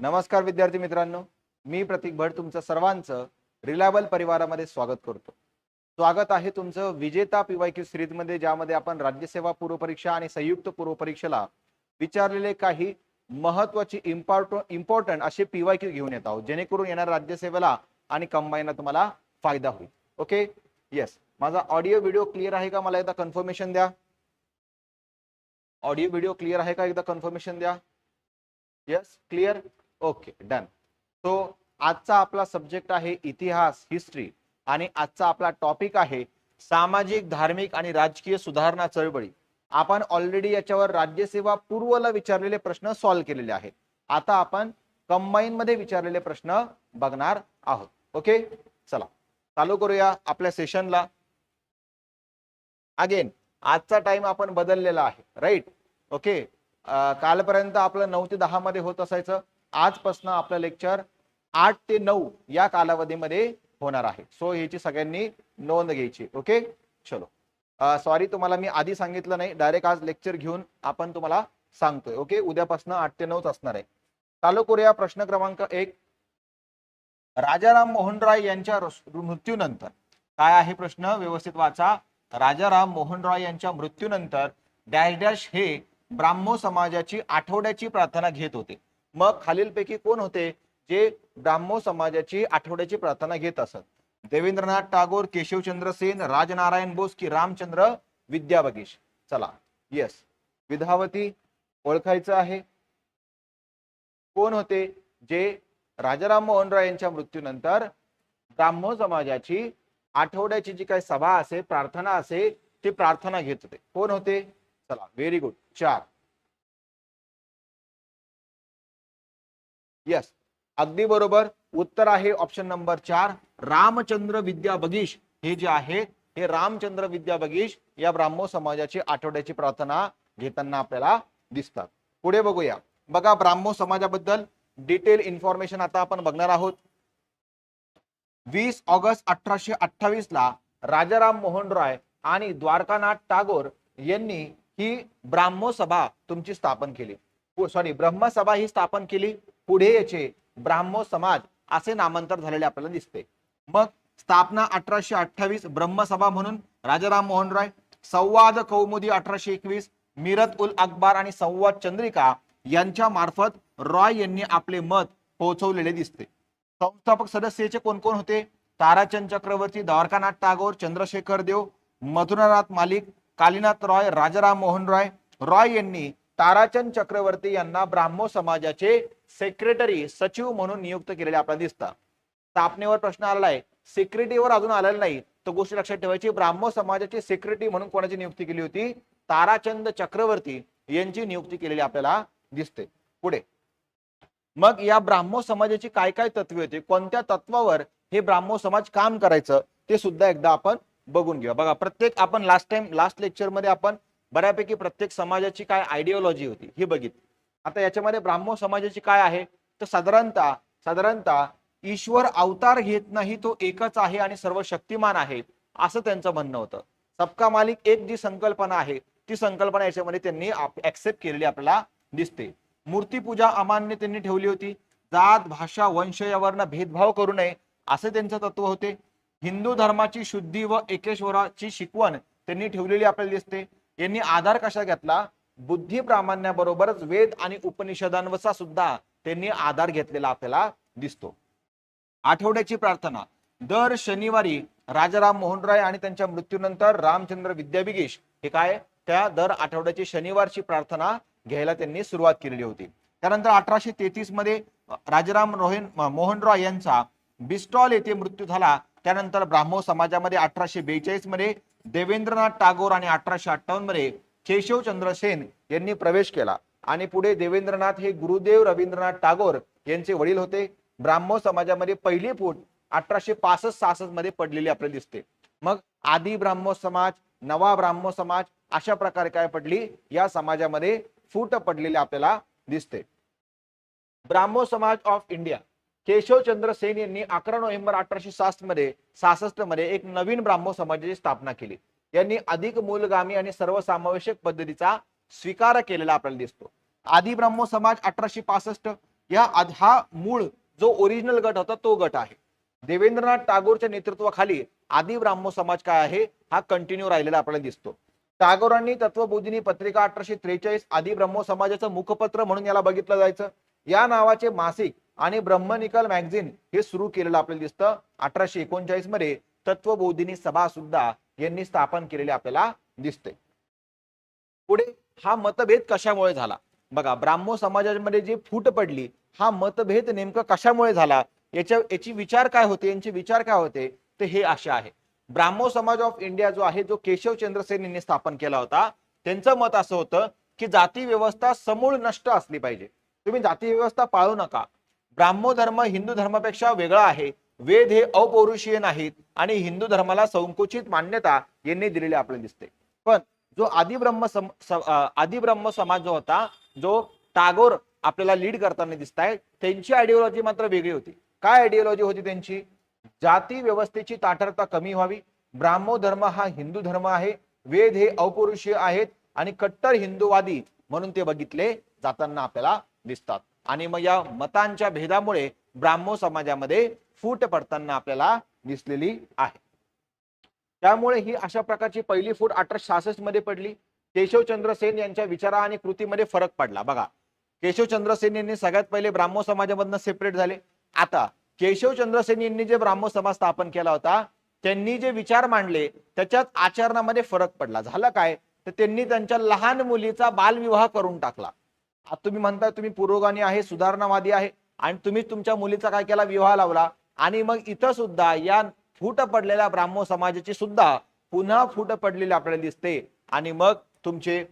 नमस्कार विद्यार्थी मित्रांनो मी प्रतीक भट तुमचं सर्वांचं रिलायबल परिवारामध्ये स्वागत करतो. स्वागत आहे तुमचं विजेता पीवायक्यू सिरीजमध्ये ज्यामध्ये आपण राज्यसेवा पूर्वपरीक्षा आणि संयुक्त पूर्व परीक्षेला विचारलेले काही महत्वाची इम्पॉर्टंट इम्पॉर्टंट असे पीवायक्यू घेऊन येत आहोत जेणेकरून येणार राज्यसेवेला आणि कंबाईनला तुम्हाला फायदा होईल. ओके येस माझा ऑडिओ व्हिडिओ क्लिअर आहे का? मला एकदा कन्फर्मेशन द्या. ऑडिओ व्हिडिओ क्लिअर आहे का? एकदा कन्फर्मेशन द्या. Yes clear okay done so आजचा आपला सब्जेक्ट आहे इतिहास हिस्ट्री आणि आजचा आपला टॉपिक आहे सामाजिक धार्मिक आणि राजकीय सुधारणा चळवळी. आपण ऑलरेडी याच्यावर राज्यसेवा पूर्वला विचारलेले प्रश्न सॉल्व्ह केलेले आहेत. आता आपण कंबाईन मध्ये विचारलेले प्रश्न बघणार आहोत. ओके चला. चालू करूया आपल्या सेशनला अगेन आजचा टाइम आपण बदललेला आहे. राईट ओके कालपर्यंत आपलं नऊ ते दहा मध्ये होत असायचं. आजपासून आपलं लेक्चर आठ ते नऊ या कालावधीमध्ये होणार आहे. सो ह्याची सगळ्यांनी नोंद घ्यायची. ओके चलो. सॉरी तुम्हाला मी आधी सांगितलं नाही. डायरेक्ट आज लेक्चर घेऊन आपण तुम्हाला सांगतोय. ओके उद्यापासून आठ ते नऊच असणार आहे. चालू करूया प्रश्न क्रमांक एक. राजाराम मोहन राय यांच्या मृत्यूनंतर. काय आहे प्रश्न? व्यवस्थित वाचा. राजाराम मोहन राय यांच्या मृत्यूनंतर डॅश डॅश हे ब्राह्मो समाजाची आठवड्याची प्रार्थना घेत होते. मग खालीलपैकी कोण होते जे ब्राह्मो समाजाची आठवड्याची प्रार्थना घेत असत? देवेंद्रनाथ टागोर केशवचंद्र सेन राजनारायण बोस की रामचंद्र विद्या बगीश चला येस विधावती ओळखायचं आहे. कोण होते जे राजाराम मोहन राय यांच्या मृत्यूनंतर ब्राह्मो समाजाची आठवड्याची जी काही सभा असे प्रार्थना असे ती प्रार्थना घेत होते. कोण होते? चला व्हेरी गुड चार. येस अगदी बरोबर. उत्तर आहे ऑप्शन नंबर चार. रामचंद्र विद्या बगीश हे जे आहे हे रामचंद्र विद्या बगीश या ब्राह्मो समाजाची आठवड्याची प्रार्थना घेताना आपल्याला दिसतात. पुढे बघूया. बघा ब्राह्मो समाजाबद्दल डिटेल इन्फॉर्मेशन आता आपण बघणार आहोत. वीस ऑगस्ट अठराशे अठ्ठावीस ला राजाराम मोहन रॉय आणि द्वारकानाथ टागोर यांनी ही ब्राह्मो सभा तुमची स्थापन केली. सॉरी ब्रह्मसभा ही स्थापन केली. पुढे याचे ब्राह्मो समाज असे नामांतर झालेले आपल्याला दिसते. मग स्थापना अठराशे अठ्ठावीस ब्रह्मसभा म्हणून राजाराम मोहन रॉय संवाद कौमुदी अठराशे एकवीस मिरत उल अकबर आणि संवाद चंद्रिका यांच्या मार्फत रॉय यांनी आपले मत पोहोचवलेले दिसते. संस्थापक सदस्याचे कोण कोण होते? ताराचंद चक्रवर्ती द्वारकानाथ टागोर चंद्रशेखर देव मधुरानाथ मालिक कालीनाथ रॉय राजाराम मोहन रॉय. रॉय यांनी ताराचंद चक्रवर्ती यांना ब्राह्मो समाजाचे सेक्रेटरी सचिव म्हणून नियुक्त केलेले आपल्याला दिसतात. स्थापनेवर प्रश्न आलेला आहे. सेक्रेटरीवर अजून आलेला नाही. तर गोष्ट लक्षात ठेवायची ब्राह्मण समाजाची सेक्रेटरी म्हणून कोणाची नियुक्ती केली होती? ताराचंद चक्रवर्ती यांची नियुक्ती केलेली आपल्याला दिसते. पुढे. मग या ब्राह्मो समाजाची काय काय तत्वे होती? कोणत्या तत्वावर हे ब्राह्मो समाज काम करायचं? ते सुद्धा एकदा आपण बघून घेऊ बघा प्रत्येक आपण लास्ट टाइम लास्ट लेक्चरमध्ये आपण बऱ्यापैकी प्रत्येक समाजाची काय आयडिओलॉजी होती हे बघितली. आता याच्यामध्ये ब्राह्मण समाजाची काय आहे? तर साधारणतः साधारणतः ईश्वर अवतार घेत नाही तो एकच आहे आणि सर्व शक्तिमान आहे असं त्यांचं म्हणणं होतं. सबका मालिक एक जी संकल्पना आहे ती संकल्पना याच्यामध्ये त्यांनी ऍक्सेप्ट केलेली आपल्याला दिसते. मूर्तीपूजा अमान्य त्यांनी ठेवली होती. जात भाषा वंश यावरनं भेदभाव करू नये असे त्यांचं तत्व होते. हिंदू धर्माची शुद्धी व एकेश्वराची शिकवण त्यांनी ठेवलेली आपल्याला दिसते. यांनी आधार कशा घेतला? बुद्धी प्रामाण्याबरोबरच वेद आणि उपनिषदांवरचा सुद्धा त्यांनी आधार घेतलेला आपल्याला दिसतो. आठवड्याची प्रार्थना. दर शनिवारी राजाराम मोहन राय आणि त्यांच्या मृत्यूनंतर रामचंद्र विद्याबिगेश हे काय? त्या दर आठवड्याची शनिवारची प्रार्थना घ्यायला त्यांनी सुरुवात केलेली होती. त्यानंतर अठराशे तेहतीसमध्ये राजाराम रोहन मोहन रॉय यांचा बिस्टॉल येथे मृत्यू झाला. त्यानंतर ब्राह्मो समाजामध्ये अठराशे बेचाळीसमध्ये देवेंद्रनाथ टागोर आणि अठराशे अठ्ठावन्नमध्ये केशवचंद्र सेन यांनी प्रवेश केला. आणि पुढे देवेंद्रनाथ हे गुरुदेव रवींद्रनाथ टागोर यांचे वडील होते. ब्राह्मो समाजामध्ये पहिली फूट अठराशे पासष्ट सहासष्टमध्ये पडलेली आपल्याला दिसते. मग आदी ब्राह्मो समाज नवा ब्राह्मो समाज अशा प्रकारे काय पडली? या समाजामध्ये फूट पडलेली आपल्याला दिसते. ब्राह्मो समाज ऑफ इंडिया. केशवचंद्र सेन यांनी अकरा नोव्हेंबर अठराशे साठमध्ये सहासष्टमध्ये एक नवीन ब्राह्मो समाजाची स्थापना केली. यांनी अधिक मूलगामी आणि सर्वसमावेशक पद्धतीचा स्वीकार केलेला आपल्याला दिसतो. आदी ब्राह्मो समाज अठराशे पासष्ट या हा मूळ जो ओरिजिनल गट होता तो गट आहे. देवेंद्रनाथ टागोरच्या नेतृत्वाखाली आदी ब्राह्मो समाज काय आहे हा कंटिन्यू राहिलेला आपल्याला दिसतो. टागोरांनी तत्वबोधिनी पत्रिका अठराशे त्रेचाळीस आदी ब्रह्मो समाजाचं मुखपत्र म्हणून याला बघितलं जायचं. या नावाचे मासिक आणि ब्रह्मनिकल मॅगझिन हे सुरू केलेलं आपल्याला दिसतं. अठराशे एकोणचाळीसमध्ये तत्वबोधिनी सभा सुद्धा यांनी स्थापन केलेले आपल्याला दिसते. पुढे हा मतभेद कशामुळे झाला? बघा ब्राह्मो समाजामध्ये जी फूट पडली हा मतभेद नेमकं कशामुळे झाला? याच्या याची विचार काय होते? यांचे विचार काय होते? ते हे असे आहे. ब्राह्मो समाज ऑफ इंडिया जो आहे जो केशव चंद्रसेन यांनी स्थापन केला होता त्यांचं मत असं होतं की जाती व्यवस्था समूळ नष्ट असली पाहिजे. तुम्ही जाती व्यवस्था पाळू नका. ब्राह्मो धर्म हिंदू धर्मापेक्षा वेगळा आहे. वेद हे अपौरुषीय नाहीत आणि हिंदू धर्माला संकुचित मान्यता यांनी दिलेली आपल्याला दिसते. पण जो आदिब्रह्म सम आदिब्रह्म समाज जो होता जो टागोर आपल्याला लीड करताना दिसत आहे त्यांची आयडिओलॉजी मात्र वेगळी होती. काय आयडिओलॉजी होती त्यांची? जाती व्यवस्थेची ताठरता कमी व्हावी. ब्राह्मो धर्म हा हिंदू धर्म आहे. वेद हे अपौरुषीय आहेत आणि कट्टर हिंदूवादी म्हणून ते बघितले जाताना आपल्याला दिसतात. आणि मग या मतांच्या भेदामुळे ब्राह्मो समाजामध्ये फूट पडताना आपल्याला दिसलेली आहे. त्यामुळे ही अशा प्रकारची पहिली फूट अठराशे सहासष्टमध्ये पडली. केशवचंद्र सेन यांच्या विचारा आणि कृतीमध्ये फरक पडला. बघा केशवचंद्र सेन यांनी सगळ्यात पहिले ब्राह्मो समाजामधनं सेपरेट झाले. आता केशवचंद्र सेन यांनी जे ब्राह्मो समाज स्थापन केला होता त्यांनी जे विचार मांडले त्याच्यात आचरणामध्ये फरक पडला. झालं काय? तर त्यांनी त्यांच्या लहान मुलीचा बालविवाह करून टाकला. आता तुम्ही म्हणताय तुम्ही पुरोगामी आहे सुधारणावादी आहे. आणि तुम्ही तुमच्या मुलीचा काय केला? विवाह लावला. आणि मग इथं सुद्धा या फूट पडलेल्या ब्राह्मो समाजाची सुद्धा पुन्हा फूट पडलेली आपल्याला दिसते. आणि मग तुमचे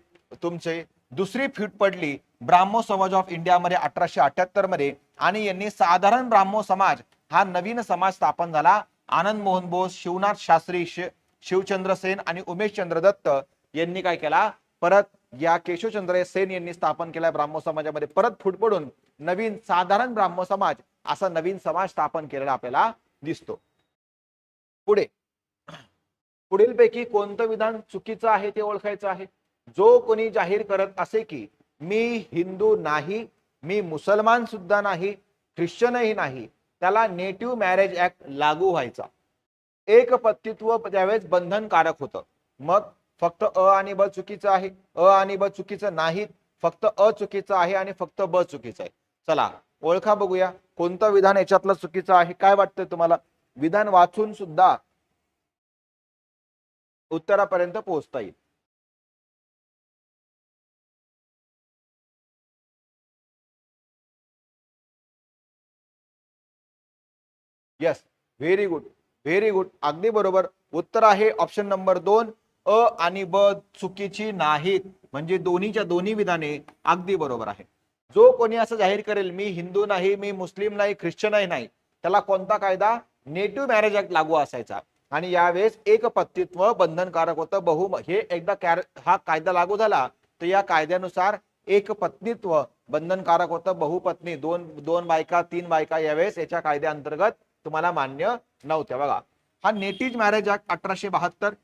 तुमचे दुसरी फूट पडली ब्राह्मो समाज ऑफ इंडियामध्ये अठराशे अठ्याहत्तरमध्ये. आणि यांनी साधारण ब्राह्मो समाज हा नवीन समाज स्थापन झाला. आनंद मोहन बोस शिवनाथ शास्त्री शि- शिवचंद्र सेन आणि उमेश चंद्र दत्त यांनी काय केला? परत या केशवचंद्र सेन यांनी स्थापन केला ब्राह्मो समाजामध्ये. परत फूट पडून नवीन साधारण ब्राह्म समाज असा नवीन समाज स्थापन केलेला आपल्याला दिसतो. पुढे. पुढील पैकी कोणतं विधान चुकीचं आहे ते ओळखायचं आहे? जो कोणी जाहीर करत असे की मी हिंदू नाही मी मुसलमान सुद्धा नाही ख्रिश्चनही नाही त्याला नेटिव्ह मॅरेज ऍक्ट लागू व्हायचा. एक पत्तित्व त्यावेळेस बंधनकारक होतं. मग फक्त अ आणि ब चुकीचं आहे. अ आणि ब चुकीचं नाहीत. फक्त अ चुकीचं आहे आणि फक्त ब चुकीचं आहे. चला ओळखा बघूया कोणतं विधान याच्यातलं चुकीचं आहे काय वाटतंय तुम्हाला? विधान वाचून सुद्धा उत्तरापर्यंत पोहोचता येईल. Yes very good very good अगदी बरोबर. उत्तर आहे ऑप्शन नंबर दोन अ आणि ब चुकीची नाहीत. म्हणजे दोन्हीच्या दोन्ही विधाने अगदी बरोबर आहे जो कोणी असं जाहीर करेल मी हिंदू नाही मी मुस्लिम नाही ख्रिश्चनही नाही त्याला कोणता कायदा? नेटिव्ह मॅरेज ऍक्ट लागू असायचा. आणि यावेळेस एक पत्तित्व बंधनकारक होतं. बहु हे एकदा हा कायदा लागू झाला तर या कायद्यानुसार एक पत्नीत्व बंधनकारक होतं. बहुपत्नी दोन दोन बायका तीन बायका यावेळेस याच्या कायद्याअंतर्गत तुम्हाला मान्य नव्हत्या. बघा हा नेटिव्ह मॅरेज ऍक्ट अठराशे बहात्तर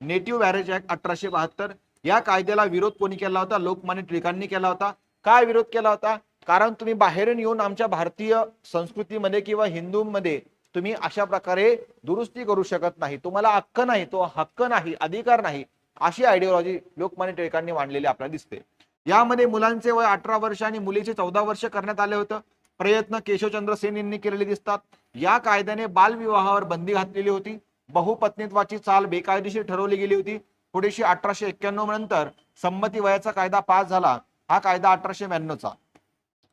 नेटिव्ह मॅरेज ऍक्ट अठराशे बहात्तर या कायद्याला विरोध कोणी केला होता? लोकमान्य टिळकांनी केला होता. काय विरोध केला होता? कारण तुम्ही बाहेरून येऊन आमच्या भारतीय संस्कृतीमध्ये किंवा हिंदूमध्ये तुम्ही अशा प्रकारे दुरुस्ती करू शकत नाही. तुम्हाला हक्क नाही तो हक्क नाही अधिकार नाही अशी आयडिओलॉजी लोकमान्य टिळकांनी मांडलेली आपल्याला दिसते. यामध्ये मुलांचे वय अठरा वर्ष आणि मुलीचे चौदा वर्ष करण्यात आले होतं. प्रयत्न केशवचंद्र सेन यांनी केलेले दिसतात. या कायद्याने बालविवाहावर बंदी घातलेली होती. बहुपत्नीत्वाची चाल बेकायदेशीर ठरवली गेली होती. थोडीशी अठराशे एक्क्याण्णव नंतर संमती वयाचा कायदा पास झाला. हा कायदा अठराशे ब्याण्णवचा.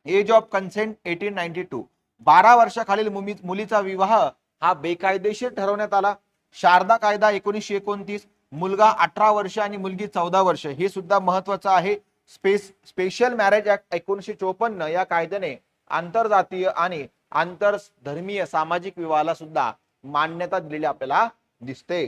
Age of consent eighteen ninety two बारा वर्षाखालील मुलीचा विवाह हा बेकायदेशीर ठरवण्यात आला. शारदा कायदा एकोणीसशे एकोणतीस मुलगा अठरा वर्ष आणि मुलगी चौदा वर्ष. हे सुद्धा महत्वाचं आहे. स्पेस स्पेशल मॅरेज ऍक्ट एकोणीसशे चोपन्न या कायद्याने आंतरजातीय आणि आंतरधर्मीय सामाजिक विवाहाला सुद्धा मान्यता दिलेली आपल्याला दिसते.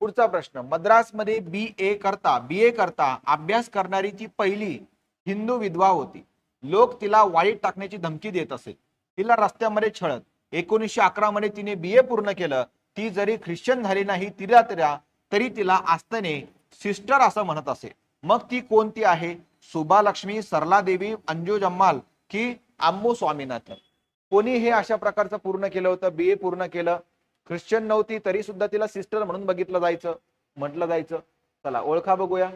पुढचा प्रश्न. मद्रासमध्ये बी ए करता बी ए करता अभ्यास करणारी ती पहिली हिंदू विधवा होती लोक तिला वाईट टाकण्याची धमकी देत असे. तिला रस्त्यामध्ये छळत. एकोणीसशे अकरा मध्ये तिने बी ए पूर्ण केलं. ती जरी ख्रिश्चन झाली नाही तिला तिला तरी तिला आस्थेने सिस्टर असं म्हणत असे. मग ती कोणती आहे? सुभालक्ष्मी सरला देवी अंजू जम्माल की आम्मू स्वामीनाथन? कोणी हे अशा प्रकारचं पूर्ण केलं होतं? बी ए पूर्ण केलं. ख्रिश्चन नव्हती तरी सुद्धा तिला सिस्टर म्हणून बघितलं जायचं. म्हटलं जायचं. चला ओळखा बघूया.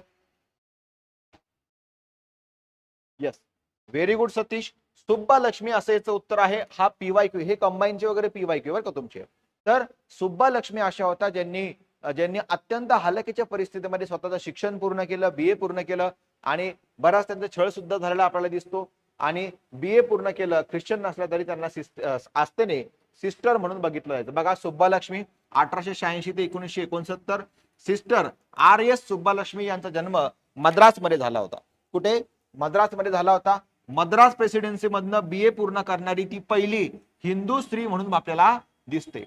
Yes very good Satish. Subba Lakshmi असं याचं उत्तर आहे. हा पीवाय क्यू हे कंबाईनचे वगैरे पीवाय क्यू बरं का तुमचे. तर सुब्बा लक्ष्मी अशा होता ज्यांनी ज्यांनी अत्यंत हालकीच्या परिस्थितीमध्ये स्वतःचं शिक्षण पूर्ण केलं बी ए पूर्ण केलं आणि बराच त्यांचा छळ सुद्धा झालेला आपल्याला दिसतो. आणि बी ए पूर्ण केलं ख्रिश्चन नसलं तरी त्यांना सिस्ट आस्थेने सिस्टर म्हणून बघितलं जायचं. बघा सुब्बालक्ष्मी अठराशे शहाऐंशी ते एकोणीसशे एकोणसत्तर. सिस्टर आर एस सुब्बालक्ष्मी यांचा जन्म मद्रासमध्ये झाला होता. कुठे? मद्रासमध्ये झाला होता. मद्रास प्रेसिडेन्सी मधनं बी ए पूर्ण करणारी ती पहिली हिंदू स्त्री म्हणून आपल्याला दिसते.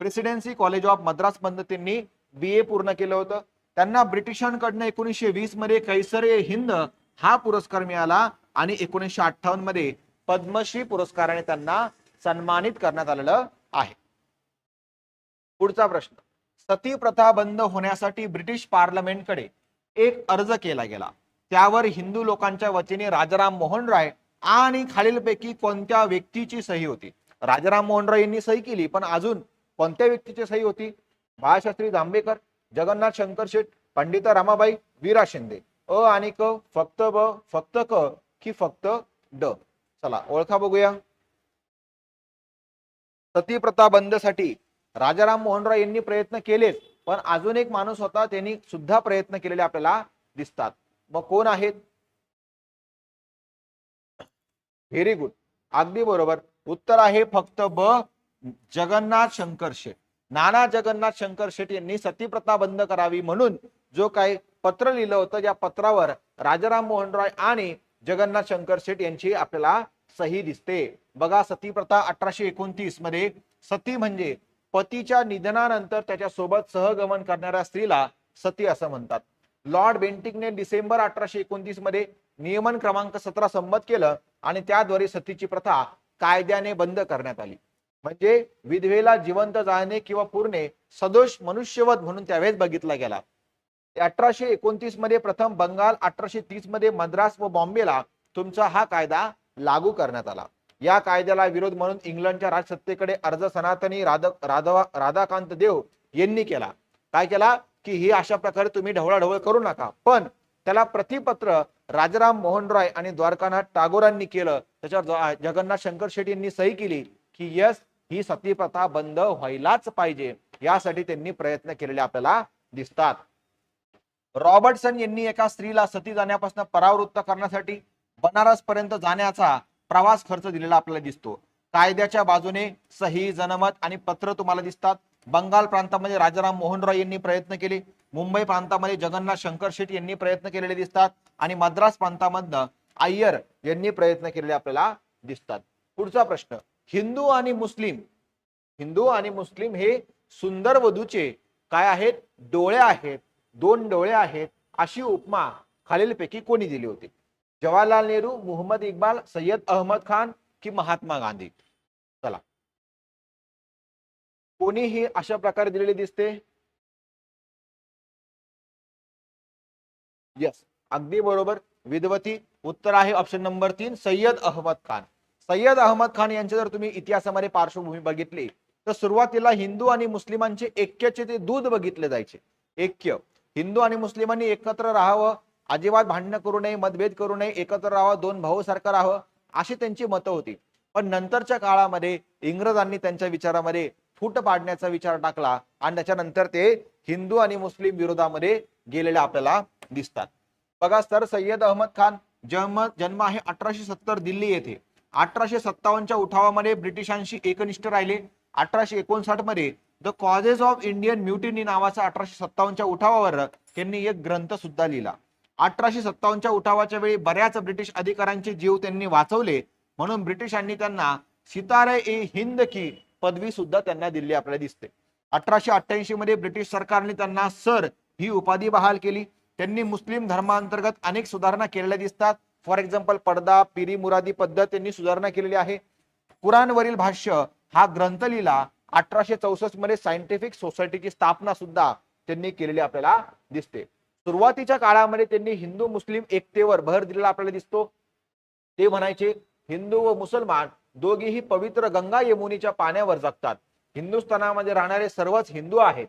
प्रेसिडेन्सी कॉलेज ऑफ मद्रास मधनं त्यांनी बी ए पूर्ण केलं होतं. त्यांना ब्रिटिशांकडनं एकोणीसशे वीसमध्ये कैसर ए हिंद हा पुरस्कार मिळाला आणि एकोणीसशे अठ्ठावन्नमध्ये पद्मश्री पुरस्काराने त्यांना सन्मानित करण्यात आलेलं आहे. पुढचा प्रश्न. सती प्रथा बंद होण्यासाठी ब्रिटिश पार्लमेंटकडे एक अर्ज केला गेला. त्यावर हिंदू लोकांच्या वतीने राजाराम मोहन राय आणि खालीलपैकी कोणत्या व्यक्तीची सही होती? राजाराम मोहन राय यांनी सही केली पण अजून कोणत्या व्यक्तीची सही होती? बाळशास्त्री जांभेकर जगन्नाथ शंकर शेठ पंडिता रामाबाई वीरा शिंदे. अ आणि क फक्त ब फक्त क की फक्त ड. चला ओळखा बघूया. सती प्रथा बंदसाठी राजाराम मोहन राय यांनी प्रयत्न केलेच पण अजून एक माणूस होता त्यांनी सुद्धा प्रयत्न केलेले आपल्याला दिसतात. मग कोण आहेत? व्हेरी गुड अगदी बरोबर. उत्तर आहे फक्त ब. जगन्नाथ शंकर शेठ. नाना जगन्नाथ शंकर शेठ यांनी सतीप्रथा बंद करावी म्हणून जो काही पत्र लिहिलं होतं या पत्रावर राजाराम मोहन राय आणि जगन्नाथ शंकर शेठ यांची आपल्याला सही दिसते. बघा सती प्रथा अठराशे एकोणतीसमध्ये सती म्हणजे पतीच्या निधनानंतर त्याच्या सोबत सहगमन करणाऱ्या स्त्रीला सती असं म्हणतात. लॉर्ड बेंटिकने डिसेंबर अठराशे एकोणतीसमध्ये नियमन क्रमांक सतरा संमत केलं आणि त्याद्वारे सतीची प्रथा कायद्याने बंद करण्यात आली. म्हणजे विधवेला जिवंत जाळणे किंवा पुरणे सदोष मनुष्यवध म्हणून त्यावेळेस बघितला गेला. अठराशे एकोणतीसमध्ये प्रथम बंगाल अठराशे तीसमध्ये मद्रास व बॉम्बेला तुमचा हा कायदा लागू करण्यात आला. या कायद्याला विरोध म्हणून इंग्लंडच्या राजसत्तेकडे अर्ज सनातनी राध राधवा राधाकांत देव यांनी केला. काय केला? की ही अशा प्रकारे तुम्ही ढवळाढवळ करू नका. पण त्याला प्रतिपत्र राजाराम मोहन रॉय आणि द्वारकानाथ टागोरांनी केलं. त्याच्यावर जगन्नाथ शंकर शेट्टी यांनी सही केली की यस ही सती प्रथा बंद व्हायलाच पाहिजे. यासाठी त्यांनी प्रयत्न केलेले आपल्याला दिसतात. रॉबर्टसन यांनी एका स्त्रीला सती जाण्यापासून परावृत्त करण्यासाठी बनारस पर्यंत जाण्याचा प्रवास खर्च दिलेला आपल्याला दिसतो. कायद्याच्या बाजूने सही जनमत आणि पत्र तुम्हाला दिसतात. बंगाल प्रांतामध्ये राजाराम मोहन रॉय यांनी प्रयत्न केले. मुंबई प्रांतामध्ये जगन्नाथ शंकर शेट यांनी प्रयत्न केलेले दिसतात. आणि मद्रास प्रांतामधनं अय्यर यांनी प्रयत्न केलेले आपल्याला दिसतात. पुढचा प्रश्न. हिंदू आणि मुस्लिम हिंदू आणि मुस्लिम हे सुंदर वधूचे काय आहेत? डोळे आहेत. दोन डोळे आहेत. अशी उपमा खालीलपैकी कोणी दिली होती? जवाहरलाल नेहरू मोहम्मद इक्बाल सय्यद अहमद खान की महात्मा गांधी. चला. कोणीही अशा प्रकारे दिलेली दिसते? यस अगदी बरोबर. विद्वती उत्तर आहे ऑप्शन नंबर तीन सय्यद अहमद खान. सय्यद अहमद खान यांचे जर तुम्ही इतिहासामध्ये पार्श्वभूमी बघितली तर सुरुवातीला हिंदू आणि मुस्लिमांचे ऐक्याचे ते दूध बघितले जायचे. ऐक्य. हिंदू आणि मुस्लिमांनी एकत्र राहावं अजिबात भांडणं करू नये मतभेद करू नये एकत्र राहावं दोन भाऊ सारखं राहावं अशी त्यांची मतं होती. पण नंतरच्या काळामध्ये इंग्रजांनी त्यांच्या विचारामध्ये फूट पाडण्याचा विचार टाकला आणि त्याच्यानंतर ते हिंदू आणि मुस्लिम विरोधामध्ये गेलेले आपल्याला दिसतात. बघा सर सय्यद अहमद खान जन्म जन्म आहे अठराशे सत्तर दिल्ली येथे. अठराशे सत्तावन्नच्या उठावामध्ये ब्रिटिशांशी एकनिष्ठ राहिले. अठराशे एकोणसाठमध्ये the causes of Indian mutiny नावाचा अठराशे सत्तावन्नच्या उठावावर त्यांनी एक ग्रंथ सुद्धा लिहिला. अठराशे सत्तावन्नच्या उठावाच्या वेळी बऱ्याच ब्रिटिश अधिकाऱ्यांचे जीव त्यांनी वाचवले. म्हणून ब्रिटिशांनी त्यांना सितारे ए हिंद की पदवी सुद्धा त्यांना दिली आपल्याला दिसते. अठराशे अठ्ठ्याऐंशी मध्ये ब्रिटिश सरकारने त्यांना सर ही उपाधी बहाल केली. त्यांनी मुस्लिम धर्मांतर्गत अनेक सुधारणा केलेल्या दिसतात. फॉर एक्झाम्पल पडदा पिरी मुरादी पद्धत त्यांनी सुधारणा केलेली आहे. कुराणवरील भाष्य हा ग्रंथ लिहिला अठराशे चौसष्टमध्ये सायंटिफिक सोसायटीची स्थापना सुद्धा त्यांनी केलेली आपल्याला दिसते. सुरुवातीच्या काळामध्ये त्यांनी हिंदू मुस्लिम एकतेवर भर दिलेला आपल्याला दिसतो. ते म्हणायचे हिंदू व मुसलमान दोघेही पवित्र गंगा यमुनीच्या पाण्यावर जगतात. हिंदुस्थानामध्ये राहणारे सर्वच हिंदू आहेत.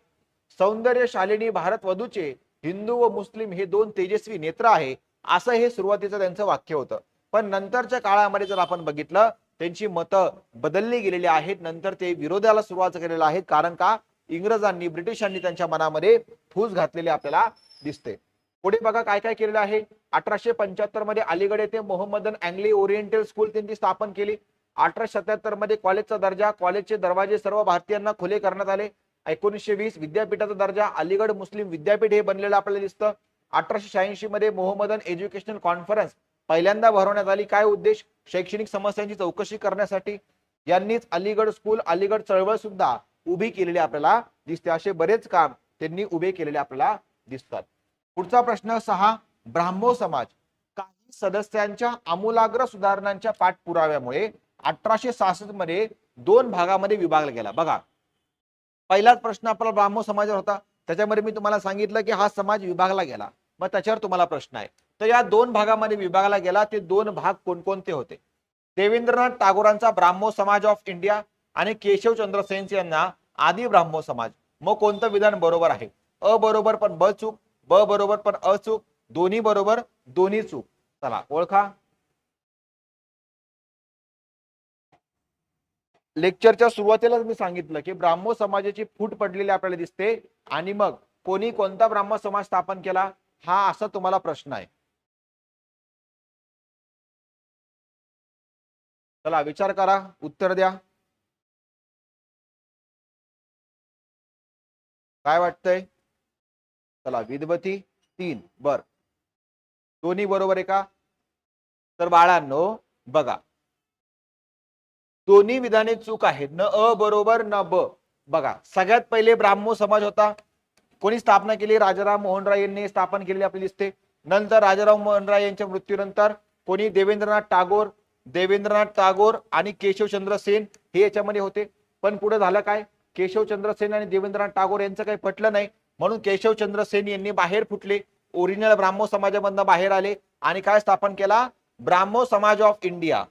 सौंदर्यशालिनी भारत वधूचे हिंदू व मुस्लिम हे दोन तेजस्वी नेत्र आहे. असं हे सुरुवातीचं त्यांचं वाक्य होतं. पण नंतरच्या काळामध्ये जर आपण बघितलं त्यांची मतं बदलली गेलेली आहेत. नंतर ते विरोधाला सुरुवात केलेलं आहेत कारण का? इंग्रजांनी ब्रिटिशांनी त्यांच्या मनामध्ये फूस घातलेली आपल्याला दिसते. पुढे बघा काय काय केलेलं आहे. अठराशे पंच्याहत्तरमध्ये अलीगड येथे मोहम्मदन अँग्ली ओरिएंटल स्कूल त्यांनी स्थापन केली. अठराशे सत्याहत्तरमध्ये कॉलेजचा दर्जा कॉलेजचे दरवाजे सर्व भारतीयांना खुले करण्यात आले. एकोणीसशे वीस विद्यापीठाचा दर्जा अलीगड मुस्लिम विद्यापीठ हे बनलेलं आपल्याला दिसतं. अठराशे शहाऐंशी मध्ये मोहम्मदन एज्युकेशनल कॉन्फरन्स पहिल्यांदा भरवण्यात आली. काय उद्देश? शैक्षणिक समस्यांची चौकशी करण्यासाठी यांनीच अलीगड स्कूल अलीगड चळवळ सुद्धा उभी केलेली आपल्याला दिसते. असे बरेच काम त्यांनी उभे केलेले आपल्याला दिसतात. पुढचा प्रश्न सहा ब्राह्मो समाज. काही सदस्यांच्या आमूलाग्र सुधारणांच्या पाठपुराव्यामुळे अठराशे सहासष्टमध्ये दोन भागामध्ये विभागला गेला. बघा. पहिलाच प्रश्न आपला ब्राह्मो समाजावर होता. त्याच्यामध्ये मी तुम्हाला सांगितलं की हा समाज विभागला गेला. मग त्याच्यावर तुम्हाला प्रश्न आहे. तर या दोन भागामध्ये विभागला गेला. ते दोन भाग कोणकोणते होते? देवेंद्रनाथ टागोरांचा ब्राह्मो समाज ऑफ इंडिया आणि केशवचंद्र सेन्स यांना आदी ब्राह्मो समाज. मग कोणतं विधान बरोबर आहे? अ बरोबर पण ब चूक ब बरोबर पण अ चूक दोन्ही बरोबर दोन्ही चूक. चला ओळखा. लेक्चरच्या सुरुवातीलाच मी सांगितलं की ब्राह्मो समाजाची फूट पडलेली आपल्याला दिसते आणि मग कोणी कोणता ब्राह्मण समाज स्थापन केला हा असा तुम्हाला प्रश्न आहे. चला विचार करा उत्तर द्या. काय वाटतंय? चला विदवती तीन बर. दोन्ही बरोबर आहे का? तर बाळांनो बघा. दोन्ही विधाने चूक आहे न अ बरोबर न ब. बघा सगळ्यात पहिले ब्राह्मो समाज होता. कोणी स्थापना केली? राजाराम मोहन राय यांनी स्थापन केलेली आपली दिसते नंतर राजाराम मोहन राय यांच्या मृत्यूनंतर कोणी? देवेंद्रनाथ टागोर देवेंद्रनाथ टागोर आणि केशवचंद्र सेन हे याच्यामध्ये होते. पण पुढे झालं काय? केशवचंद्र सेन आणि देवेंद्रनाथ टागोर यांचं काही पटलं नाही. म्हणून केशवचंद्र सेन यांनी बाहेर फुटले. ओरिजिनल ब्राह्मो समाजामधनं बाहेर आले. आणि काय स्थापन केला? ब्राह्मो समाज ऑफ इंडिया.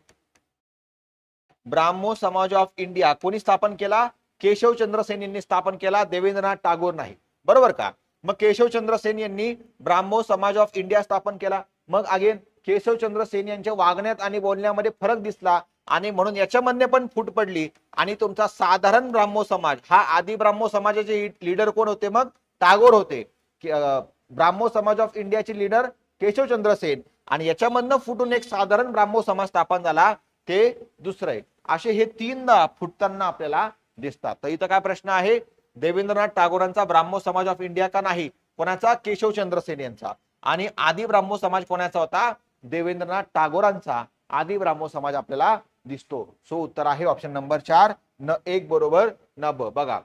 ब्राह्मो समाज ऑफ इंडिया. कोणी स्थापन केला? केशवचंद्र सेन यांनी स्थापन केला. देवेंद्रनाथ टागोर नाही. बरोबर का? मग केशवचंद्र सेन यांनी ब्राह्मो समाज ऑफ इंडिया स्थापन केला. मग अगेन केशवचंद्र सेन यांच्या वागण्यात आणि बोलण्यामध्ये फरक दिसला. आणि म्हणून याच्यामध्ये पण फूट पडली. आणि तुमचा साधारण ब्राह्मो समाज हा आदी ब्राह्मो समाजाचे लीडर कोण होते मग? टागोर होते. ब्राह्मो समाज ऑफ इंडियाचे लीडर केशवचंद्र सेन आणि याच्यामधनं फुटून एक साधारण ब्राह्मो समाज स्थापन झाला ते दुसरं आहे असे हे तीनदा फुटताना आपल्याला दिसतात. तर इथं काय प्रश्न आहे? देवेंद्रनाथ टागोरांचा ब्राह्मो समाज ऑफ इंडिया का नाही? कोणाचा? केशवचंद्र सेन यांचा. आणि आदी ब्राह्मो समाज कोणाचा होता? देवेंद्रनाथ टागोरांचा आदी ब्राह्मो समाज आपल्याला दिसतो. सो उत्तर आहे ऑप्शन नंबर चार. न एक बरोबर न ब. बघा.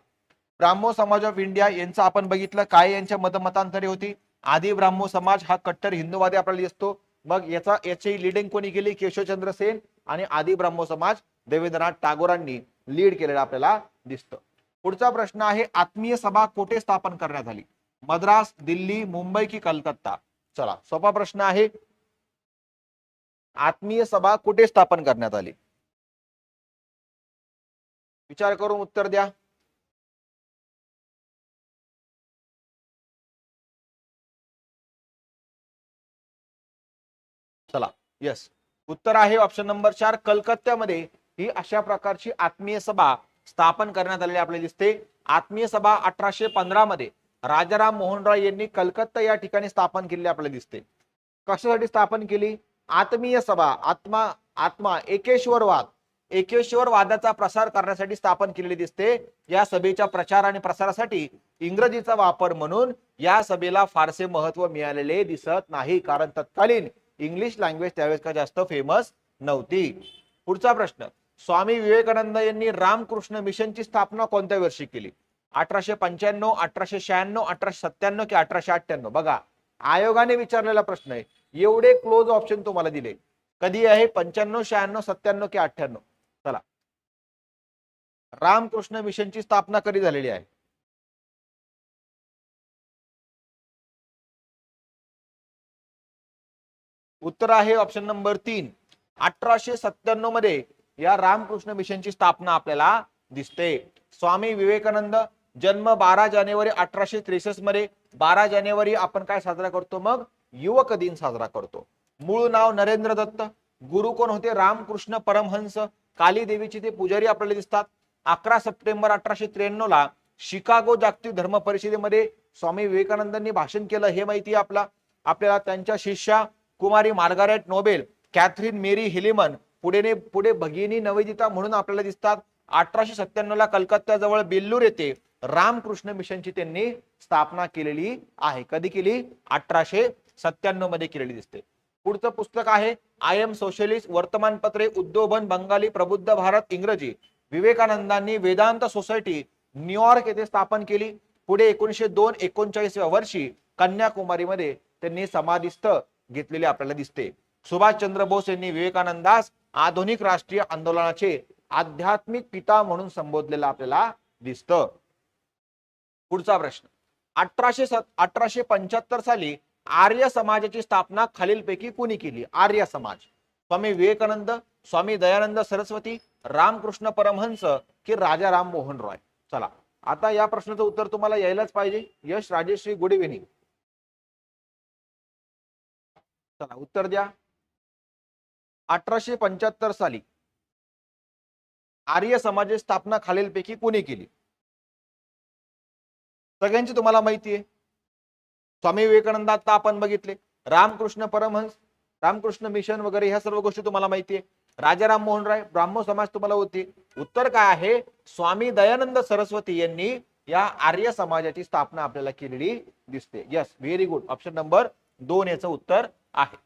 ब्राह्मो समाज ऑफ इंडिया यांचं आपण बघितलं काय यांच्या मतमतांतरे होती? आधी ब्राह्मो समाज हा कट्टर हिंदूवादी आपल्याला दिसतो. मग याचा याची लिडिंग कोणी केली? केशवचंद्र सेन आणि आदी ब्राह्मो समाज देवेंद्रनाथ टागोरांनी लीड केलेला आपल्याला दिसतं. पुढचा प्रश्न आहे आत्मीय सभा कोठे स्थापन करण्यात आली? मद्रास दिल्ली मुंबई की कलकत्ता? चला सोपा प्रश्न आहे. आत्मीय सभा कुठे स्थापन करण्यात आली? विचार करून उत्तर द्या. यस उत्तर आहे ऑप्शन नंबर चार कलकत्त्यामध्ये ही अशा प्रकारची आत्मीय सभा स्थापन करण्यात आलेली आपल्याला दिसते. आत्मीय सभा अठराशे पंधरा मध्ये राजाराम मोहन रॉय यांनी कलकत्ता या ठिकाणी स्थापन केलेली आपल्याला दिसते. कशासाठी स्थापन केली? आत्मीय सभा आत्मा आत्मा एकेश्वरवाद. एकेश्वरवादाचा प्रसार करण्यासाठी स्थापन केलेली दिसते. या सभेच्या प्रचार आणि प्रसारासाठी इंग्रजीचा वापर म्हणून या सभेला फारसे महत्त्व मिळालेले दिसत नाही. कारण तत्कालीन इंग्लिश लँग्वेज त्यावेळेस का जास्त फेमस नव्हती? पुढचा प्रश्न. स्वामी विवेकानंद यांनी रामकृष्ण मिशनची स्थापना कोणत्या वर्षी केली? अठराशे पंच्याण्णव अठराशे शहाण्णव अठराशे सत्त्याण्णव की अठराशे अठ्ठ्याण्णव? बघा आयोगाने विचारलेला प्रश्न आहे. एवढे क्लोज ऑप्शन तुम्हाला दिले. कधी आहे? पंच्याण्णव शहाण्णव सत्त्याण्णव की अठ्ठ्याण्णव? चला. रामकृष्ण मिशनची स्थापना कधी झालेली आहे? उत्तर आहे ऑप्शन नंबर तीन. अठराशे सत्त्याण्णवमध्ये या रामकृष्ण मिशनची स्थापना आपल्याला दिसते. स्वामी विवेकानंद जन्म बारा जानेवारी अठराशे त्रेसष्टमध्ये. बारा जानेवारी आपण काय साजरा करतो? मग युवक दिन साजरा करतो. मूळ नाव नरेंद्र दत्त. गुरु कोण होते? रामकृष्ण परमहंस. काली देवीची ते पुजारी आपल्याला दिसतात. अकरा सप्टेंबर अठराशे त्र्याण्णव ला शिकागो जागतिक धर्म परिषदेमध्ये स्वामी विवेकानंदांनी भाषण केलं. हे माहिती आपला. आपल्याला त्यांच्या शिष्या कुमारी Margaret Noble Catherine Mary Hillman पुढे पुढे भगिनी नवेदिता म्हणून आपल्याला दिसतात. अठराशे सत्त्याण्णव ला कलकत्त्याजवळ बेल्लूर येथे रामकृष्ण मिशनची त्यांनी स्थापना केलेली आहे. कधी केली? अठराशे सत्त्याण्णवमध्ये केलेली दिसते. पुढचं पुस्तक आहे आय एम सोशलिस्ट वर्तमानपत्रे उद्योभन बंगाली प्रबुद्ध भारत इंग्रजी. विवेकानंदांनी वेदांत सोसायटी न्यूयॉर्क येथे स्थापन केली. पुढे एकोणीशे दोन एकोणचाळीसव्या वर्षी कन्याकुमारीमध्ये त्यांनी समाधिस्थ घेतलेली आपल्याला दिसते. सुभाषचंद्र बोस यांनी विवेकानंदास आधुनिक राष्ट्रीय आंदोलनाचे आध्यात्मिक पिता म्हणून संबोधलेलं आपल्याला दिसत. पुढचा प्रश्न. अठराशे अठराशे पंच्याहत्तर साली आर्य समाजाची स्थापना खालीलपैकी कुणी केली? आर्य समाज. स्वामी विवेकानंद स्वामी दयानंद सरस्वती रामकृष्ण परमहंस की राजा राम मोहन रॉय. चला आता या प्रश्नाचं उत्तर तुम्हाला यायलाच पाहिजे. यश राजेश्री गुड इव्हिनिंग चला उत्तर द्या. अठराशे पंच्याहत्तर साली आर्य समाजाची स्थापना खालीलपैकी कोणी केली? सगळ्यांची तुम्हाला माहिती आहे. स्वामी विवेकानंद आता आपण बघितले. रामकृष्ण परमहंस रामकृष्ण मिशन वगैरे ह्या सर्व गोष्टी तुम्हाला माहिती आहे. राजा राम मोहन राय ब्राह्मण समाज तुम्हाला होती. उत्तर काय आहे? स्वामी दयानंद सरस्वती यांनी या आर्य समाजाची स्थापना आपल्याला केलेली दिसते. Yes very good option number दोन याचं उत्तर आहे.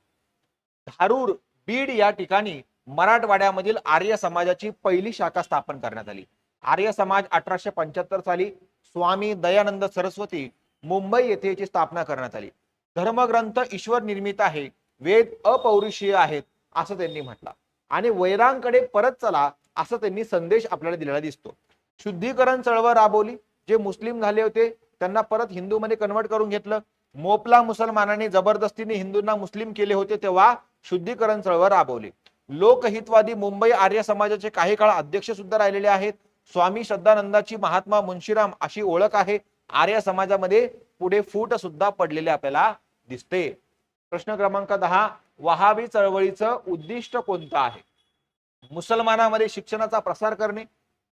धारूर बीड या ठिकाणी मराठवाड्यामधील आर्य समाजाची पहिली शाखा स्थापन करण्यात आली. आर्य समाज अठराशे पंच्याहत्तर साली स्वामी दयानंद सरस्वती मुंबई येथे याची स्थापना करण्यात आली. धर्मग्रंथ ईश्वर निर्मित आहे वेद अपौरुषीय आहेत असं त्यांनी म्हटलं. आणि वैरांकडे परत चला असं त्यांनी संदेश आपल्याला दिलेला दिसतो. शुद्धीकरण चळवळ राबवली जे मुस्लिम झाले होते त्यांना परत हिंदूमध्ये कन्वर्ट करून घेतलं. मोपला मुसलमानांनी जबरदस्तीने हिंदूंना मुस्लिम केले होते तेव्हा शुद्धीकरण चळवळ राबवली. लोकहितवादी मुंबई आर्य समाजाचे काही काळ अध्यक्ष सुद्धा राहिलेले आहेत. स्वामी श्रद्धानंदाची महात्मा मुन्शीराम अशी ओळख आहे. आर्य समाजामध्ये पुढे फूट सुद्धा पडलेले आपल्याला दिसते. प्रश्न क्रमांक दहा वहावी चळवळीचं उद्दिष्ट कोणतं आहे? मुसलमानामध्ये शिक्षणाचा प्रसार करणे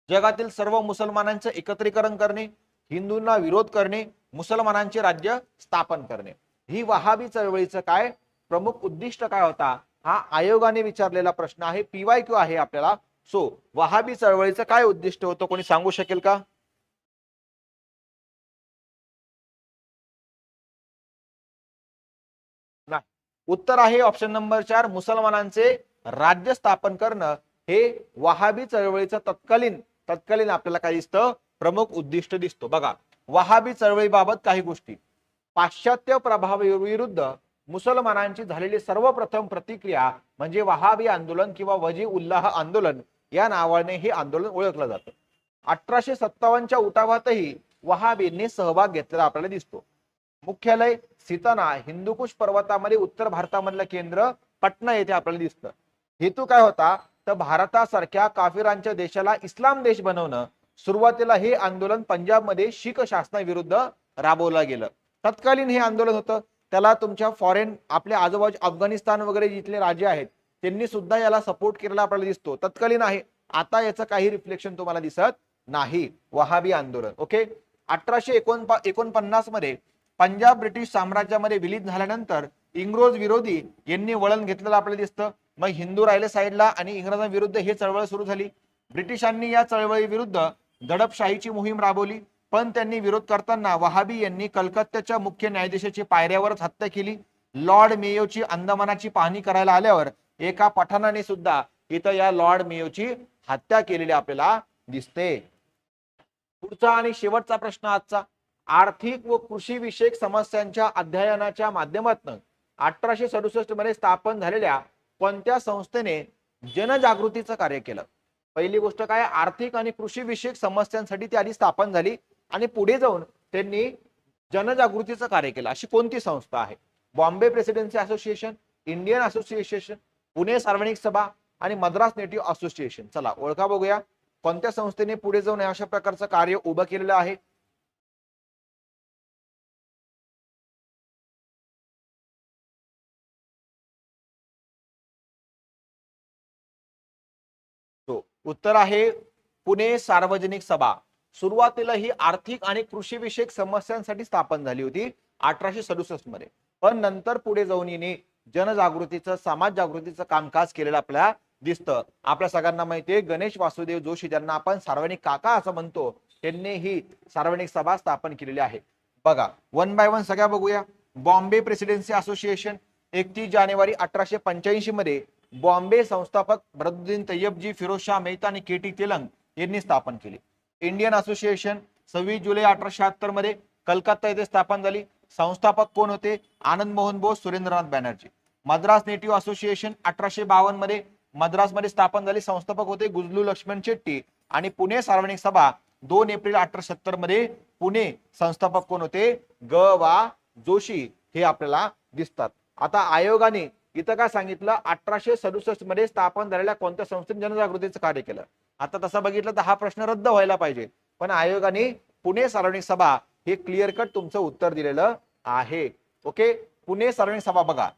जगातील सर्व मुसलमानांचं एकत्रीकरण करणे हिंदूंना विरोध करणे मुसलमानांचे राज्य स्थापन करणे. ही वहाबी चळवळीचं काय? प्रमुख उद्दिष्ट काय होता? हा आयोगाने विचारलेला प्रश्न आहे पीवाय क्यू आहे आपल्याला. सो वहाबी चळवळीचं काय उद्दिष्ट होतं? कोणी सांगू शकेल का? नाही. उत्तर आहे ऑप्शन नंबर चार मुसलमानांचे राज्य स्थापन करणं. हे वहाबी चळवळीचं तत्कालीन तत्कालीन आपल्याला काय दिसतं? प्रमुख उद्दिष्ट दिसतो. बघा वहाबी चळवळीबाबत काही गोष्टी. पाश्चात्य प्रभावाविरुद्ध मुसलमानांची झालेली सर्वप्रथम प्रतिक्रिया म्हणजे वहाबी आंदोलन किंवा वजी उल्लाह आंदोलन या नावाने हे आंदोलन ओळखलं जातं. अठराशे सत्तावन्नच्या उठावातही वहाबींनी सहभाग घेतलेला आपल्याला दिसतो. मुख्यालय सीताना हिंदुकुश पर्वतामध्ये उत्तर भारतामधलं केंद्र पटना येथे आपल्याला दिसतं. हेतू काय होता? तर भारतासारख्या काफिरांच्या देशाला इस्लाम देश बनवणं सुरुवातीला हे आंदोलन पंजाबमध्ये शीख शासनाविरुद्ध राबवलं गेलं. तत्कालीन हे आंदोलन होतं. त्याला तुमच्या फॉरेन आपल्या आजूबाजू अफगाणिस्तान वगैरे जिथले राजे आहेत त्यांनी सुद्धा याला सपोर्ट केलेला आपल्याला दिसतो. तत्कालीन आहे. आता याचं काही रिफ्लेक्शन तुम्हाला दिसत नाही. वहाबी आंदोलन ओके अठराशे एकोणपा एकोणपन्नासमध्ये पंजाब ब्रिटिश साम्राज्यामध्ये विलीन झाल्यानंतर इंग्रज विरोधी यांनी वळण घेतलेलं आपल्याला दिसतं. मग हिंदू राहिले साईडला आणि इंग्रजांविरुद्ध हे चळवळ सुरू झाली. ब्रिटिशांनी या चळवळीविरुद्ध दडपशाहीची मोहीम राबवली पण त्यांनी विरोध करताना वहाबी यांनी कलकत्त्याच्या मुख्य न्यायाधीशाची पायऱ्यावरच हत्या केली. लॉर्ड मेयोची अंदमानाची पाहणी करायला आल्यावर एका पठाणाने सुद्धा इथं या लॉर्ड मेयोची हत्या केलेली आपल्याला दिसते. पुढचा आणि शेवटचा प्रश्न आजचा. आर्थिक व कृषी विषयक समस्यांच्या अध्ययनाच्या माध्यमातून अठराशे सदुसष्टमध्ये स्थापन झालेल्या कोणत्या संस्थेने जनजागृतीचं कार्य केलं? पहिली गोष्ट काय आर्थिक आणि कृषी विषयक समस्यांसाठी ती आधी स्थापन झाली आणि पुढे जाऊन त्यांनी जनजागृतीचं कार्य केलं. अशी कोणती संस्था आहे? Bombay presidency association Indian association Pune Sarvajanik Sabha आणि मद्रास नेटिव्ह असोसिएशन. चला ओळखा बघूया कोणत्या संस्थेने पुढे जाऊन अशा प्रकारचं कार्य उभं केलेलं आहे? उत्तर आहे पुणे सार्वजनिक सभा. सुरुवातीला ही आर्थिक आणि कृषी विषयक समस्यांसाठी स्थापन झाली होती अठराशे सदुसष्टमध्ये. पण नंतर पुढे जाऊन हिने जनजागृतीचं समाज जागृतीचं कामकाज केलेलं आपल्याला दिसतं. आपल्या सगळ्यांना माहितीये गणेश वासुदेव जोशी ज्यांना आपण सार्वजनिक काका असं म्हणतो त्यांनी ही सार्वजनिक सभा स्थापन केलेली आहे. बघा वन बाय वन सगळ्या बघूया. बॉम्बे प्रेसिडेन्सी असोसिएशन एकतीस जानेवारी अठराशे पंच्याऐंशी मध्ये बॉम्बे संस्थापक बरदुद्दीन तय्यबजी फिरोजशाह मेहता आणि के टी तेलंग यांनी स्थापन केले. इंडियन असोसिएशन सव्वीस जुलै अठराशे शहात्तरमध्ये कलकत्ता येथे स्थापन झाली. संस्थापक कोण होते? आनंद मोहन बोस सुरेंद्रनाथ बॅनर्जी. मद्रास नेटिव्ह असोसिएशन अठराशे बावन्नमध्ये मद्रासमध्ये स्थापन झाली. संस्थापक होते गुजलू लक्ष्मण शेट्टी आणि पुणे सार्वजनिक सभा दोन एप्रिल अठराशे सत्तरमध्ये पुणे संस्थापक कोण होते? ग. वा. जोशी हे आपल्याला दिसतात. आता आयोगाने इथं काय सांगितलं? अठराशे सदुसष्टमध्ये स्थापन झालेल्या कोणत्या संस्थेने जनजागृतीचं कार्य केलं? आता तसं बघितलं तर हा प्रश्न रद्द व्हायला पाहिजे. पण आयोगाने पुणे सार्वजनिक सभा हे क्लिअर कट तुमचं उत्तर दिलेलं आहे. ओके? पुणे सार्वजनिक सभा बघा.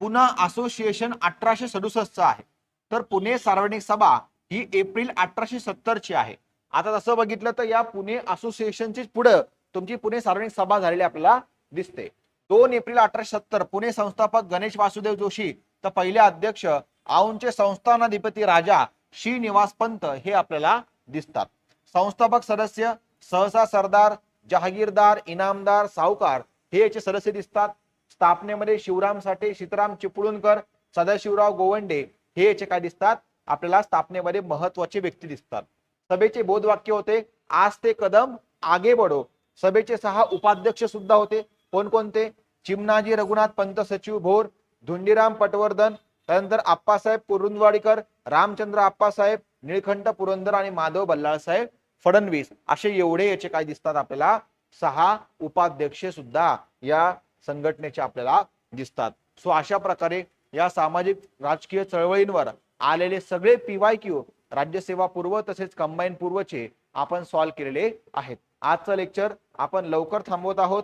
पुन्हा असोसिएशन अठराशे सदुसष्टचं आहे. तर पुणे सार्वजनिक सभा ही एप्रिल अठराशे सत्तरची आहे. आता तसं बघितलं तर या पुणे असोसिएशनची पुढं तुमची पुणे सार्वजनिक सभा झालेली आपल्याला दिसते. दोन एप्रिल अठराशे सत्तर पुणे संस्थापक गणेश वासुदेव जोशी तर पहिले अध्यक्ष औंधचे संस्थानाधिपती राजा श्रीनिवास पंत हे आपल्याला दिसतात. संस्थापक सदस्य सहसा सरदार जहागीरदार इनामदार सावकार हे याचे सदस्य दिसतात. स्थापनेमध्ये शिवराम साठे सीताराम चिपळूणकर सदाशिवराव गोवंडे हे याचे काय दिसतात? आपल्याला स्थापनेमध्ये महत्त्वाचे व्यक्ती दिसतात. सभेचे बोधवाक्य होते आज ते कदम आगे बढो. सभेचे सहा उपाध्यक्ष सुद्धा होते. कोणकोणते? चिमनाजी रघुनाथ पंत सचिव भोर धुंडीराम पटवर्धन त्यानंतर आप्पासाहेब पुरुंदवाडीकर रामचंद्र आप्पासाहेब निळकंठ पुरंदर आणि माधव बल्लाळसाहेब फडणवीस. असे एवढे याचे काय दिसतात आपल्याला? सहा उपाध्यक्ष सुद्धा या संघटनेचे आपल्याला दिसतात. सो अशा प्रकारे या सामाजिक राजकीय चळवळींवर आलेले सगळे पीवाय क्यू राज्यसेवा पूर्व तसेच कंबाईन पूर्वचे आपण सॉल्व्ह केलेले आहेत. आजचं लेक्चर आपण लवकर थांबवत आहोत.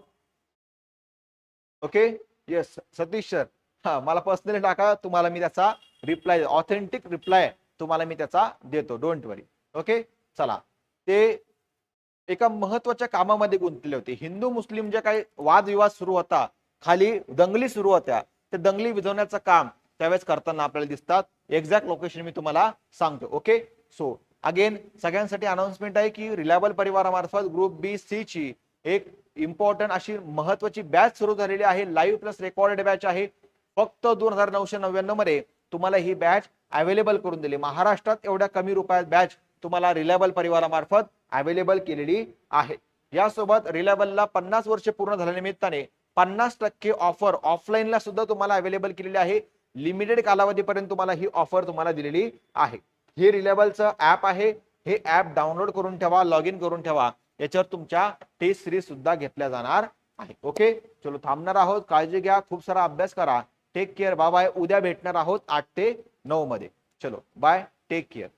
ओके येस सतीश सर हा मला पर्सनली टाका तुम्हाला मी त्याचा रिप्लाय ऑथेंटिक रिप्लाय तुम्हाला मी त्याचा देतो. डोंट वरी ओके चला. ते एका महत्त्वाच्या कामामध्ये गुंतले होते. हिंदू मुस्लिम जे काही वादविवाद सुरू होता खाली दंगली सुरू होत्या ते दंगली विझवण्याचं काम त्यावेळेस करताना आपल्याला दिसतात. एक्झॅक्ट लोकेशन मी तुम्हाला सांगतो. ओके सो अगेन सगळ्यांसाठी अनाउन्समेंट आहे की रिलायबल परिवारामार्फत ग्रुप बी सी ची एक इम्पॉर्टंट अशी महत्वाची बॅच सुरू झालेली आहे. लाईव्ह प्लस रेकॉर्डेड बॅच आहे. फक्त दोन हजार नऊशे नव्याण्णवमध्ये तुम्हाला ही बॅच अवेलेबल करून दिली. महाराष्ट्रात एवढ्या कमी रुपयात बॅच तुम्हाला रिलायबल परिवारामार्फत अवेलेबल केलेली आहे. यासोबत रिलायबलला पन्नास वर्ष पूर्ण झाल्या निमित्ताने पन्नास टक्के ऑफर ऑफलाईनला सुद्धा तुम्हाला अवेलेबल केलेली आहे. लिमिटेड कालावधीपर्यंत तुम्हाला ही ऑफर तुम्हाला दिलेली आहे. हे रिलायबलचं ऍप आहे. हे ऍप डाउनलोड करून ठेवा लॉग इन करून ठेवा. याच्यावर तुमच्या टेस्ट सिरीज सुद्धा घेतल्या जाणार आहे ओके चलो थांबणार आहोत. काळजी घ्या. खूप सारा अभ्यास करा. टेक केअर बाय उद्या भेटणार आहोत आठ ते नऊ मध्ये. चलो बाय टेक केअर